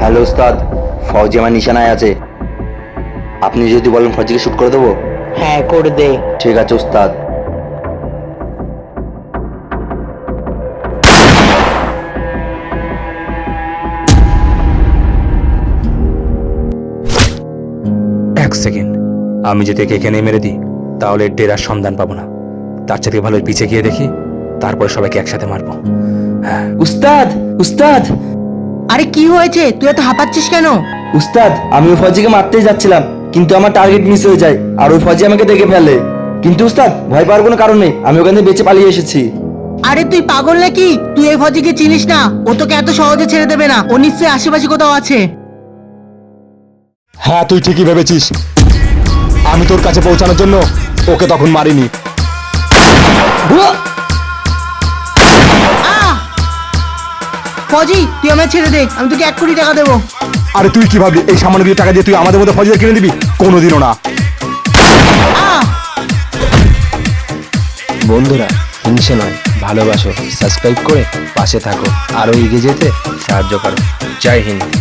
Hello উস্তাদ ফৌজি আমার নিশানায় আছে। আপনি যদি বলেন ফৌজিকে শ্যুট করে দেবো? হ্যাঁ করে দে। ঠিক আছে উস্তাদ। এক সেকেন্ড। আমি যদি একে এখানে মেরে দিই তাহলে ডেরার সন্ধান পাবো না। তার থেকে ভালো এর পিছে গিয়ে দেখি তারপরে সবাইকে একসাথে মারবো। হ্যাঁ। উস্তাদ উস্তাদ! আরে কি হয়েছে? তুই এত হাঁপাচ্ছিস কেন? উস্তাদ আমি ওই ফৌজিকে মারতেই যাচ্ছিলাম কিন্তু আমার টার্গেট মিস হয়ে যায় আর ওই ফৌজি আমাকে দেখে ফেলে। কিন্তু উস্তাদ ভয় পাওয়ার কোনো কারণ নেই আমি ওখান থেকে বেঁচে পালিয়ে এসেছি। আরে তুই পাগল নাকি? তুই এই ফজিকে চিনিস না ও তোকে এত সহজে ছেড়ে দেবে না ও নিশ্চয়ই আশেপাশে কোথাও আছে। হ্যাঁ তুই ঠিকই ভেবেছিস। আমি তোর কাছে পৌঁছানোর জন্য ওকে তখন মারিনি। ফজি তুই আমার ছেড়ে দে আমি তোকে এক কোটি টাকা দেবো। আরে তুই কি ভাবলি এই সামান্য দিয়ে টাকা দিয়ে তুই আমাদের মধ্যে ফজিদা কিনে দিবি? কোনোদিনও না। আহ! বন্ধুরা হিংসে নয় ভালোবাসো সাবস্ক্রাইব করে পাশে থাকো আরও এগিয়ে যেতে সাহায্য করো। জয় হিন্দ।